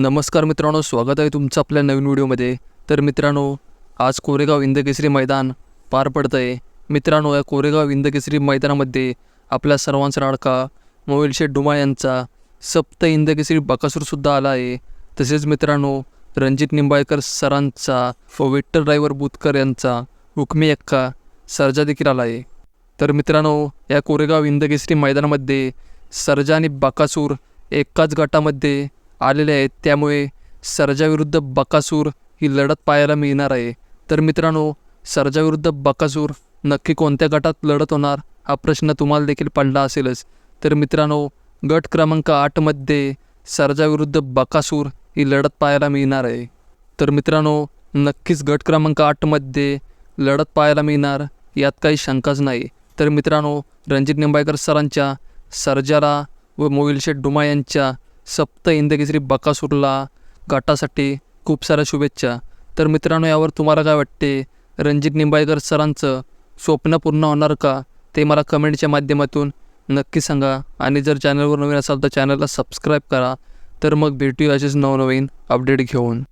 नमस्कार मित्रांनो स्वागत आहे तुमचं आपल्या नवीन व्हिडिओमध्ये. तर मित्रांनो आज कोरेगाव इंदकेसरी मैदान पार पडतं आहे मित्रांनो या कोरेगाव इंदकेसरी मैदानामध्ये आपल्या सर्वांचा लाडका मोबाईल शेठ डुमा यांचा सप्त इंदकेसरी बकासूरसुद्धा आला आहे. तसेच मित्रांनो रणजित निंबाळकर सरांचा व विठ्ठल ड्रायव्हर बुतकर यांचा हुकमी एक्का सर्जा देखील आला आहे. तर मित्रांनो या कोरेगाव इंदकेसरी मैदानामध्ये सरजा आणि बकासूर एकाच गटामध्ये आलेले आहेत. त्यामुळे सर्जाविरुद्ध बकासूर ही लढत पाहायला मिळणार आहे. तर मित्रांनो सर्जाविरुद्ध बकासूर नक्की कोणत्या गटात लढत होणार हा प्रश्न तुम्हाला देखील पडला असेलच. तर मित्रांनो गट क्रमांक आठमध्ये सर्जाविरुद्ध बकासूर ही लढत पाहायला मिळणार आहे. तर मित्रांनो नक्कीच गट क्रमांक आठमध्ये लढत पाहायला मिळणार यात काही शंकाच नाही. तर मित्रांनो रणजित निंबाळकर सरांच्या सर्जाला व मोहिलशेठ डुमा यांच्या सप्त इंदकेसरी बकासूरला गटासाठी खूप साऱ्या शुभेच्छा. तर मित्रांनो यावर तुम्हाला काय वाटते? रणजित निंबाळकर सरांचं स्वप्न पूर्ण होणार का? ते मला कमेंटच्या माध्यमातून नक्की सांगा. आणि जर चॅनलवर नवीन असाल तर चॅनलला सबस्क्राईब करा. तर मग भेटूया असेच नवनवीन अपडेट घेऊन.